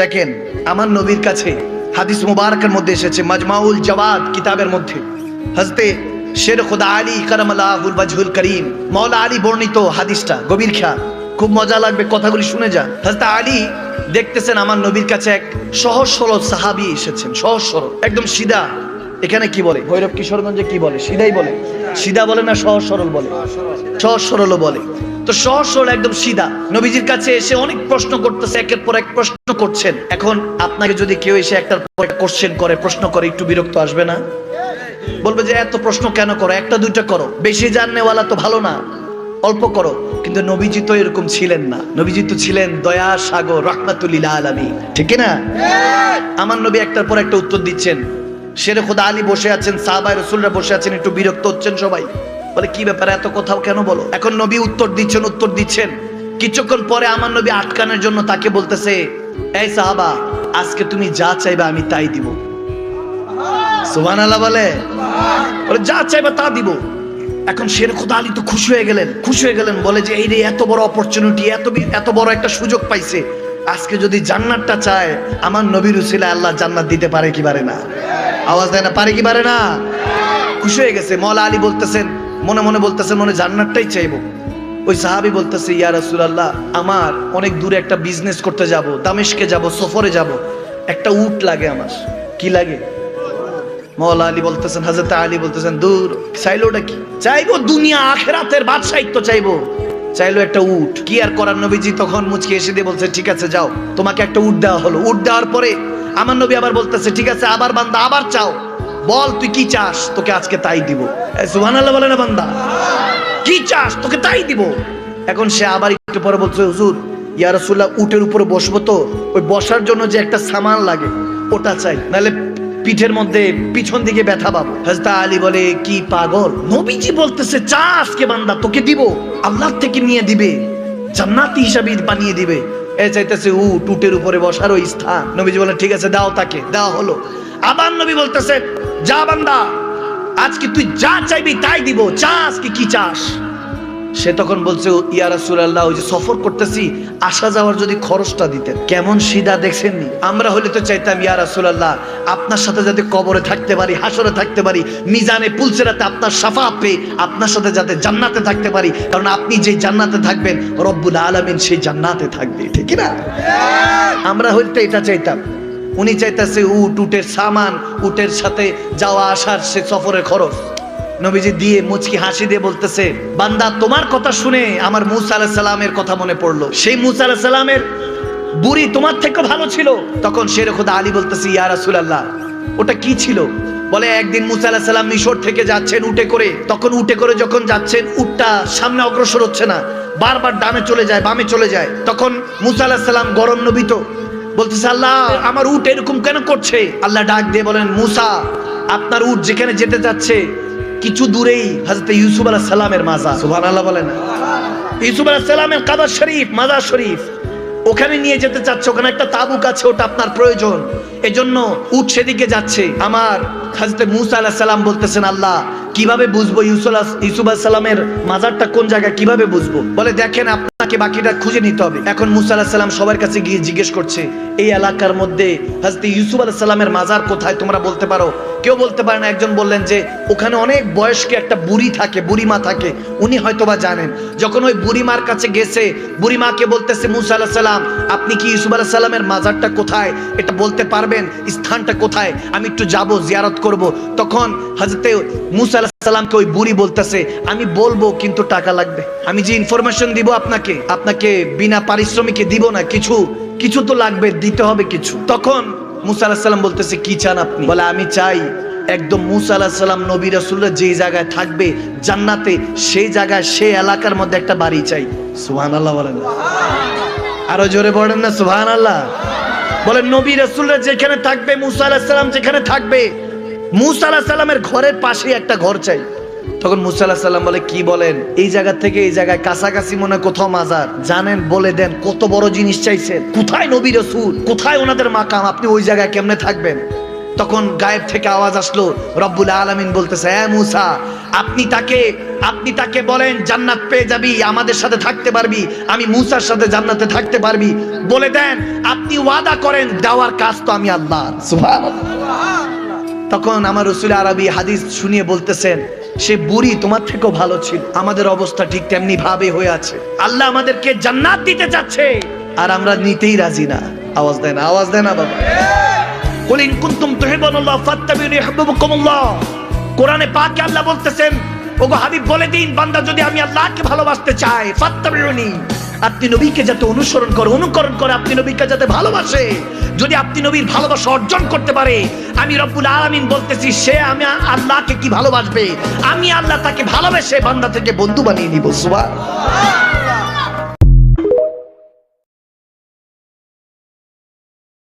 দেখেন, আমার নবীর কাছে হাদিস মুবারকের মধ্যে এসেছে, মাজমাউল জওয়াদ কিতাবের মধ্যে। হজরতে শের খুদা আলী করমলাহুল করিম মৌলা আলী বর্ণিত হাদিসটা, গভীর খেয়াল। খুব মজা লাগবে কথাগুলি শুনে যান হজরত আলী দেখতেছেন আমার নবীর কাছে এক সহজ সরল সাহাবি এসেছেন, সহজ সরল, একদম সিধা। এখানে কি বলে? ভৈরব কিশোরগঞ্জে কি বলে? সিধাই বলে। সিধা বলে না সহজ সরল বলে? সহজ সরলও বলে। তো সহজ একদম সিধা। নবীজির কাছে এসে অনেক প্রশ্ন করতেছে, একের পর এক প্রশ্ন করছেন। এখন আপনাকে যদি কেউ এসে একটার পর কোশ্চেন করে, প্রশ্ন করে, একটু বিরক্ত আসবে না? বলবে যে, এত প্রশ্ন কেন করো? একটা, দুইটা করো। বেশি জাননেওয়ালা তো ভালো না। অল্প করো। কিন্তু নবীজি তো এরকম ছিলেন না। নবীজি তো ছিলেন দয়া, সাগর, রহমাতুল্লিল আলমী ঠিক না আমার নবী একটার পর একটা উত্তর দিচ্ছেন। শেরে খোদা আলী বসে আছেন সাহাবাই রসুলরা বসে আছেন, একটু বিরক্ত হচ্ছেন সবাই। বলে, কি ব্যাপারে? এত কোথাও কেন বলো? এখন নবী উত্তর দিচ্ছেন উত্তর দিচ্ছেন। কিছুক্ষণ পরে আমার নবী আটকানোর জন্য তাকে বলতেছে, এই সাহাবা, আজকে তুমি যা চাইবে আমি তাই দিব। সুবহান আল্লাহ বলে। বলে, যা চাইবে তা দিব। এখন শের খোদা আলী তো খুশি হয়ে গেলেন, খুশি হয়ে গেলেন, বলে যে, এই রে, এত বড় অপরচুনিটি এত এত বড় একটা সুযোগ পাইছে। আজকে যদি জান্নাতটা চায়, আমার নবীর উসিলা আল্লাহ জান্নাত দিতে পারে কি পারে না? আওয়াজ দেয় না, পারে কি পারে না? খুশি হয়ে গেছে। মলা আলী বলতেছেন মনে মনে বলতেছে, মনে জান্নাতটাই চাইব। ওই সাহাবি বলতেছে, ইয়া রাসূলুল্লাহ, আমার অনেক দূরে একটা বিজনেস করতে যাব, দামেশকে যাব, সফরে যাব। একটা উট লাগে আমার। কি লাগে? মৌলা আলী বলতেছেন হাজরত আলী বলতেছেন, দূর, চাইলো ওটা কি? চাইব দুনিয়া, আখেরাতের বাদশাহিত্য চাইব। চাইলো একটা উট। কি আর করার নবীজি তখন মুচকে এসে দিয়ে বলছে, ঠিক আছে, যাও। তোমাকে একটা উট দেওয়া হলো। উট দেওয়ার পরে আমার নবী আবার বলতেছে, ঠিক আছে, আবার বান্দা, আবার চাও। বল, তুই কি চাস? তোকে আজকে তাই দিব। সুবহানাল্লাহ বলে না বান্দা? কি চাস? তোকে তাই দিব। এখন সে আবার একটু পরে বলছে, হুজুর, ইয়া রাসূলুল্লাহ, উটের উপরে বসবো তো? ওই বসার জন্য যে একটা সামান লাগে, ওটা চাই। নাহলে পিঠের মধ্যে পিছন দিকে ব্যথা পাবো। হাজতা আলী বলে, কি পাগল? নবীজি বলতেছে, চা আজকে বান্দা, তোকে দিব। আল্লাহ থেকে নিয়ে দিবে। জান্নাতি হিসাবে বানিয়ে দিবে। এ চাইতেছে, উ টুটের উপরে বসার ওই স্থান। নবীজি বলে ঠিক আছে, দাও তাকে, দেওয়া হলো। আবার নবী বলতেছে, যা বান্দা, আজকে তুই যা চাইবি তাই দিব চাস কি কি চাস। সে তখন বলছে ইয়া রাসূলুল্লাহ, ওই যে সফর করতেছি, আসা যাওয়ার যদি খরচটা দিতেন। কেমন সিধা দেখছেননি? আমরা হলে তো চাইতাম, ইয়া রাসূলুল্লাহ, আপনার সাথে যাতে কবরে থাকতে পারি, হাসরে থাকতে পারি, মিজানে পুলসেরাতে আপনার সাফা পেয়ে আপনার সাথে যাতে জান্নাতে থাকতে পারি। কারণ আপনি যে জান্নাতে থাকবেন, রব্বুল আলামিন সেই জান্নাতে থাকবে, ঠিক না আমরা হইতে এটা চাইতাম। উনি চাইতেছে উট উটের সামান, উটের সাথে যাওয়া, আসার সে সফরের খরচ। নবীজি দিয়ে মুচকি হাসি দিয়ে বলতেছে, বান্দা, তোমার কথা শুনে আমার মুসা আলাহ সালামের কথা মনে পড়ল। সেই মুসা আলাহ সালামের বুড়ি তোমার থেকে ভালো ছিল। তখন শের খোদা আলী বলতেছে, ইয়া রাসূলুল্লাহ, ওটা কি ছিল? বলে, একদিন মুসা আলাহ সালাম মিশর থেকে যাচ্ছেন উটে করে। তখন উটে করে যখন যাচ্ছেন, উটটা সামনে অগ্রসর হচ্ছে না। বারবার ডানে চলে যায়, বামে চলে যায়। তখন মুসা আলাহ সালাম গরম নবীত বলতেছে, আল্লাহ, আমার উট এরকম কেন করছে? আল্লাহ ডাক দিয়ে বলেন, মুসা, আপনার উট যেখানে যেতে যাচ্ছে কিছু দূরেই হজরত ইউসুফ আলাহ সালামের মাজার। সুহান আল্লাহ বলেন। ইউসুফ আলাহ সালামের কাবার শরীফ, মাজার শরীফ। ওখানে নিয়ে যেতে চাচ্ছে, ওখানে একটা তাবুক আছে, ওটা আপনার প্রয়োজন। এজন্য উঠ সেদিকে যাচ্ছে। আমার হাজরত মুসা আলাহ সালাম বলতেছেন, আল্লাহ, কীভাবে বুঝব ইউসুফ ইউসুফ আলাহ সালামের মাজারটা কোন জায়গায়, কীভাবে বুঝব? বলে, দেখেন আপনাকে বাকিটা খুঁজে নিতে হবে। এখন মুসা আলাহ সালাম সবার কাছে গিয়ে জিজ্ঞেস করছে, এই এলাকার মধ্যে হাজরত ইউসুফ আলাহ সালামের মাজার কোথায়? তোমরা বলতে পারো? কেউ বলতে পারে না, একজন বললেন যে, ওখানে অনেক বয়স্ক একটা বুড়ি থাকে, বুড়িমা থাকে, উনি হয়তোবা জানেন। যখন ওই বুড়িমার কাছে গেছে, বুড়িমাকে বলতেছে, মুসা আলাহ সালাম, আপনি কি ইউসুফ আলাহ সালামের মাজারটা কোথায়? এটা বলতে পারবেন? স্থানটা কোথায়? আমি একটু যাব, জিয়ারত করব। তখন হাজরতে মুসা সালামকে ওই বুড়ি বলতেছে, আমি বলব, কিন্তু টাকা লাগবে। আমি যে ইনফরমেশন দিব আপনাকে আপনাকে বিনা পারিশ্রমিকে দিব না, কিছু কিছু তো লাগবে, দিতে হবে কিছু। তখন মুসা বলতেছে, কি চান আপনি? বলে, আমি চাই একদম মুসা আলাহ সাল্লাম নবী রাসুল্লাহ যে জায়গায় থাকবে, জান্নাতে, সেই জায়গায়, সেই এলাকার মধ্যে একটা বাড়ি চাই। সুহান আল্লাহ বলেন। আরও জোরে বলেন না সুহান আল্লাহ বলেন, নবী রাসুল্লাহ যেখানে থাকবে, মুসা আলাহ সাল্লাম যেখানে থাকবে মুসা আলাহ সাল্লামের ঘরের পাশে একটা ঘর চাই। তখন মুসা আলাহ সাল্লাম বলে, কি বলেন? এই জায়গা থেকে এই জায়গায় কাছাকাছি মনে কোথাও মাজার। জানেন, বলে দেন, কত বড় জিনিস চাইছেন। কোথায় নবী রসুল? কোথায় ওনাদের মাকাম? আপনি ওই জায়গায় কেমনে থাকবেন? তখন গায়েব থেকে আওয়াজ আসলো, রব্বুল আলামিন বলতেছে হ্যাঁ মুসা, আপনি তাকে আপনি তাকে বলেন, জান্নাত পেয়ে যাবি, আমাদের সাথে থাকতে পারবি, আমি মুসার সাথে জান্নাতে থাকতে পারবি। বলে দেন, আপনি ওয়াদা করেন, দেওয়ার কাজ তো আমি আল্লাহ তখন আমার রসুল আরবি হাদিস শুনিয়ে বলতেছেন সে বুড়ি তোমার থেকেও ভালো ছিল আমাদের অবস্থা ঠিক তেমনি ভাবে হয়ে আছে। আল্লাহ আমাদেরকে জান্নাত দিতে চাচ্ছে। আর আমরা নিতেই রাজি না। আওয়াজ দেয় না আওয়াজ দেয় না বাবা। কুল ইন কুনতুম তুহিব্বুনাল্লাহ ফাত্তাবিউনি ইউহিব্বুকুমুল্লাহ। কোরআনে পাকে আল্লাহ বলতেছেন ওগো হাবিব বলে দিন বান্দা যদি আমি আল্লাহকে ভালোবাসতে চাই ফাত্তাবিউনি। আপনি নবীকে যাতে অনুসরণ করে, অনুকরণ করে আপনি নবীকে যাতে ভালোবাসে। যদি আপনি নবীর ভালোবাসা অর্জন করতে পারে, আমি রব্বুল আলমিন বলতেছি, সে আমি আল্লাহকে কি ভালোবাসবে? আমি আল্লাহ তাকে ভালোবেসে বান্দা থেকে বন্ধু বানিয়ে নিব সুবহান